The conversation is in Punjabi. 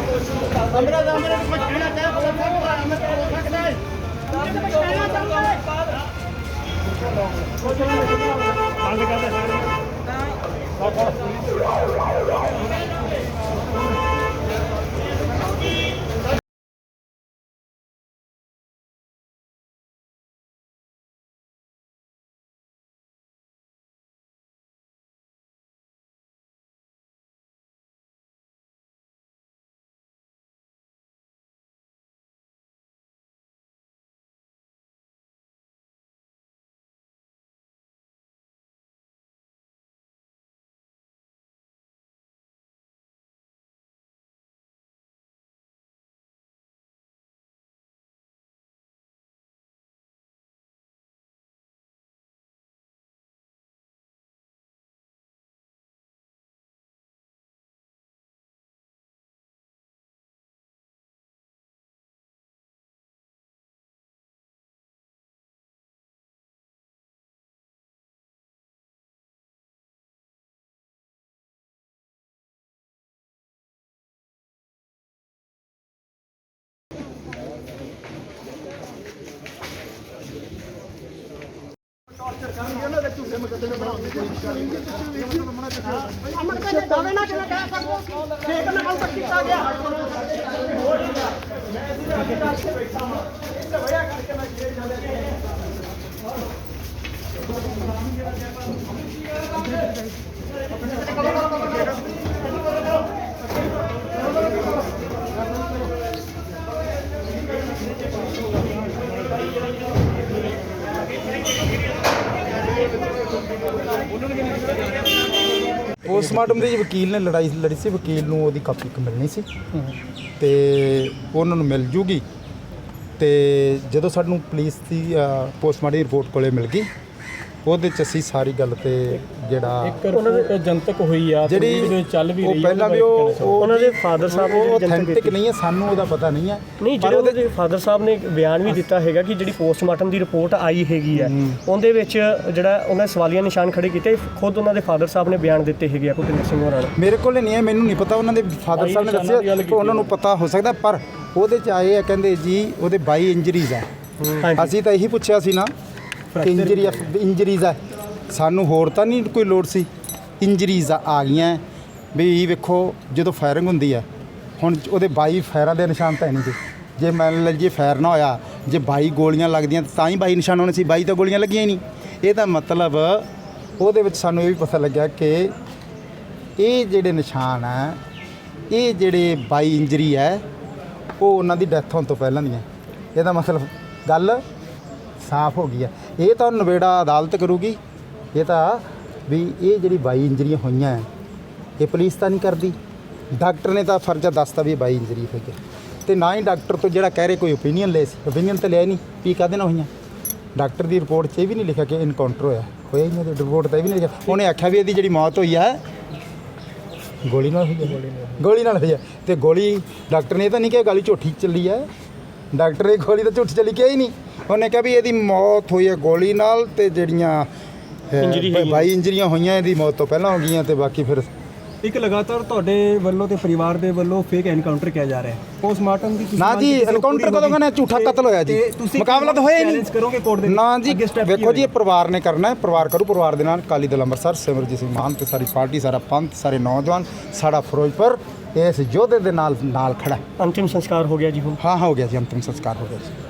ਅਮਰਾ ਦਾ ਅਮਰਾ ਨੂੰ ਕੁਝ ਕਹਿਣਾ ਚਾਹੇ ਬੋਲ ਸਕਦਾ ਹੈ ਅਮਰਾ ਬੋਲ ਸਕਦਾ ਹੈ ਕੁਝ ਕਹਿਣਾ ਚਾਹੁੰਦਾ ਹੈ? ਬੰਦ ਕਰ ਦੇ ਅਮਰ ਕਹਿੰਦੇ ਦਾਵੇ ਨਾ ਕਿਵੇਂ ਕਹਿ ਸਕਦਾ ਫੇਕ ਨਕਲ ਤੱਕ ਕੀਤਾ ਗਿਆ। ਪੋਸਟਮਾਰਟਮ ਦੇ ਵਕੀਲ ਨੇ ਲੜਾਈ ਲੜੀ ਸੀ, ਵਕੀਲ ਨੂੰ ਉਹਦੀ ਕਾਪੀ ਇੱਕ ਮਿਲਣੀ ਸੀ। ਤੇ ਉਹਨਾਂ ਨੂੰ ਮਿਲ ਜੂਗੀ। ਤੇ ਜਦੋਂ ਸਾਨੂੰ ਪੁਲਿਸ ਦੀ ਪੋਸਟਮਾਰਟਮ ਰਿਪੋਰਟ ਕੋਲੇ ਮਿਲ ਗਈ ਉਹਦੇ ਚ ਅਸੀਂ ਸਾਰੀ ਗੱਲ ਤੇ ਜਿਹੜਾ ਇੱਕ ਰਿਪੋਰਟ ਜਨਤਕ ਹੋਈ ਆ ਜਿਹੜੀ ਜਿਹੜੀ ਚੱਲ ਵੀ ਉਹ ਰਹੀ ਆ, ਪਹਿਲਾਂ ਵੀ ਉਹ? ਉਹ ਉਹਨਾਂ ਦੇ father ਸਾਹਿਬ ਉਹ authentic ਨਹੀਂ ਹੈ ਸਾਨੂੰ ਉਹਦਾ ਪਤਾ ਨਹੀਂ ਹੈ ਨਹੀਂ ਪਰ ਜਿਹੜੇ ਉਹਦੇ ਫਾਦਰ ਸਾਹਿਬ ਨੇ ਬਿਆਨ ਵੀ ਦਿੱਤਾ ਹੈਗਾ ਕਿ ਜਿਹੜੀ ਪੋਸਟਮਾਰਟਮ ਦੀ ਰਿਪੋਰਟ ਆਈ ਹੈਗੀ ਹੈ। ਉਹਦੇ ਵਿੱਚ ਜਿਹੜਾ ਉਹਨਾਂ ਨੇ ਸਵਾਲੀਆ ਨਿਸ਼ਾਨ ਖੜੇ ਕੀਤੇ ਖੁਦ ਉਹਨਾਂ ਦੇ ਫਾਦਰ ਸਾਹਿਬ ਨੇ ਬਿਆਨ ਦਿੱਤੇ ਹੈਗੇ ਆ ਭੁਪਿੰਦਰ ਸਿੰਘ ਹੋਰਾਂ ਨੇ। ਮੇਰੇ ਕੋਲ ਨਹੀਂ ਹੈ ਮੈਨੂੰ ਨਹੀਂ ਪਤਾ ਉਹਨਾਂ ਦੇ ਫਾਦਰ ਸਾਹਿਬ ਨੇ ਦੀ ਦੱਸਿਆ ਕਿ ਉਹਨਾਂ ਨੂੰ ਪਤਾ ਹੋ ਸਕਦਾ ਪਰ ਉਹਦੇ ਚ ਆਏ ਆ ਕਹਿੰਦੇ ਜੀ ਉਹਦੇ 22 ਇੰਜਰੀਜ਼ ਆ। ਅਸੀਂ ਤਾਂ ਇਹੀ ਪੁੱਛਿਆ ਸੀ ਨਾ ਇੰਜਰੀ ਇੰਜਰੀਜ਼ ਆ ਸਾਨੂੰ ਹੋਰ ਤਾਂ ਨਹੀਂ ਕੋਈ ਲੋੜ ਸੀ। ਇੰਜਰੀਜ਼ ਆ ਆ ਗਈਆਂ। ਵੀ ਵੇਖੋ ਜਦੋਂ ਫਾਇਰਿੰਗ ਹੁੰਦੀ ਆ ਹੁਣ ਉਹਦੇ 22 ਫਾਇਰਾਂ ਦੇ ਨਿਸ਼ਾਨ ਤਾਂ ਨਹੀਂ ਸੀ ਜੇ ਮੰਨ ਲਈਏ ਫਾਇਰ ਨਾ ਹੋਇਆ ਜੇ 22 ਗੋਲੀਆਂ ਲੱਗਦੀਆਂ ਤਾਂ ਹੀ 22 ਨਿਸ਼ਾਨ ਹੋਣੇ ਸੀ। 22 ਤਾਂ ਗੋਲੀਆਂ ਲੱਗੀਆਂ ਹੀ ਨਹੀਂ। ਇਹਦਾ ਮਤਲਬ ਉਹਦੇ ਵਿੱਚ ਸਾਨੂੰ ਇਹ ਵੀ ਪਤਾ ਲੱਗਿਆ ਕਿ ਇਹ ਜਿਹੜੇ ਨਿਸ਼ਾਨ ਆ ਇਹ ਜਿਹੜੇ 22 ਇੰਜਰੀ ਹੈ ਉਹ ਉਹਨਾਂ ਦੀ ਡੈਥ ਹੋਣ ਤੋਂ ਪਹਿਲਾਂ ਦੀਆਂ। ਇਹਦਾ ਮਤਲਬ ਗੱਲ ਸਾਫ਼ ਹੋ ਗਈ ਹੈ ਇਹ ਤਾਂ ਨਵੇੜਾ ਅਦਾਲਤ ਕਰੂਗੀ। ਇਹ ਤਾਂ ਵੀ ਇਹ ਜਿਹੜੀ ਬਾਈ ਇੰਜਰੀਆਂ ਹੋਈਆਂ ਹੈ, ਇਹ ਪੁਲਿਸ ਤਾਂ ਨਹੀਂ ਕਰਦੀ। ਡਾਕਟਰ ਨੇ ਤਾਂ ਫਰਜ਼ ਦੱਸਤਾ ਵੀ ਇਹ 22 ਇੰਜਰੀ ਹੋਈ ਹੈ ਤੇ ਨਾ ਹੀ ਡਾਕਟਰ ਤੋਂ ਜਿਹੜਾ ਕਹਿ ਰਹੇ ਕੋਈ ਓਪੀਨੀਅਨ ਲੈ ਸੀ। ਓਪੀਨੀਅਨ ਤਾਂ ਲਿਆ ਨਹੀਂ। ਵੀ ਕਾਹਦੇ ਨਾਲ ਹੋਈਆਂ? ਡਾਕਟਰ ਦੀ ਰਿਪੋਰਟ 'ਚ ਇਹ ਵੀ ਨਹੀਂ ਲਿਖਿਆ ਕਿ ਇਨਕਾਊਂਟਰ ਹੋਇਆ। ਹੋਇਆ ਹੀ ਨਹੀਂ ਉਹਦੀ ਰਿਪੋਰਟ ਤਾਂ ਇਹ ਵੀ ਨਹੀਂ ਲਿਖਿਆ। ਉਹਨੇ ਆਖਿਆ ਵੀ ਇਹਦੀ ਜਿਹੜੀ ਮੌਤ ਹੋਈ ਹੈ ਗੋਲੀ ਨਾਲ ਹੋਈ ਹੈ ਗੋਲੀ ਨਾਲ ਹੋਈ ਹੈ ਤੇ ਗੋਲੀ ਡਾਕਟਰ ਨੇ ਇਹ ਤਾਂ ਨਹੀਂ ਕਿਹਾ ਗੋਲੀ ਝੂਠੀ ਚੱਲੀ ਹੈ ਡਾਕਟਰ ਨੇ ਗੋਲੀ ਤਾਂ ਝੂਠੀ ਚੱਲੀ ਕਿਹਾ ਹੀ ਨਹੀਂ। ਉਹਨੇ ਕਿਹਾ ਵੀ ਇਹਦੀ ਮੌਤ ਹੋਈ ਹੈ ਗੋਲੀ ਨਾਲ ਤੇ ਜਿਹੜੀਆਂ ਇੰਜਰੀ ਇੰਜਰੀਆਂ ਹੋਈਆਂ ਇਹਦੀ ਮੌਤ ਤੋਂ ਪਹਿਲਾਂ ਹੋ ਗਈਆਂ ਤੇ ਬਾਕੀ ਫਿਰ ਇੱਕ ਲਗਾਤਾਰ ਤੁਹਾਡੇ ਵੱਲੋਂ ਤੇ ਪਰਿਵਾਰ ਦੇ ਵੱਲੋਂ ਫੇਕ ਐਨਕਾਊਂਟਰ ਕਿਹਾ ਜਾ ਰਿਹਾ ਹੈ। ਪੋਸਟਮਾਰਟਮ ਦੀ ਨਾ ਜੀ ਐਨਕਾਊਂਟਰ ਕਦੋਂ ਗਈ। ਝੂਠਾ ਕਤਲ ਹੋਇਆ ਜੀ। ਮੁਕਾਬਲਾ ਤਾਂ ਹੋਇਆ ਹੀ challenge ਕਰੋਗੇ ਕੋਰਟ ਦੇ ਨਹੀਂ? ਨਾ ਜੀ ਵੇਖੋ ਜੀ ਇਹ? ਪਰਿਵਾਰ ਨੇ ਕਰਨਾ ਹੈ। ਪਰਿਵਾਰ ਕਰੂ ਪਰਿਵਾਰ ਦੇ ਨਾਲ। ਕਾਲੀ ਦਲ ਅੰਮ੍ਰਿਤਸਰ ਸਿਮਰਜੀਤ ਸਿੰਘ ਮਾਨ ਤੇ ਸਾਰੀ ਪਾਰਟੀ ਸਾਰਾ ਪੰਥ ਸਾਰੇ ਨੌਜਵਾਨ ਸਾਡਾ ਫਿਰੋਜ਼ਪੁਰ ਇਸ ਯੋਧੇ ਦੇ ਨਾਲ ਨਾਲ ਖੜਾ। ਅੰਤਿਮ ਸੰਸਕਾਰ ਹੋ ਗਿਆ ਜੀ ਹੁਣ। ਹਾਂ ਹਾਂ ਹੋ ਗਿਆ ਜੀ ਅੰਤਿਮ ਸੰਸਕਾਰ ਹੋ ਗਿਆ ਜੀ।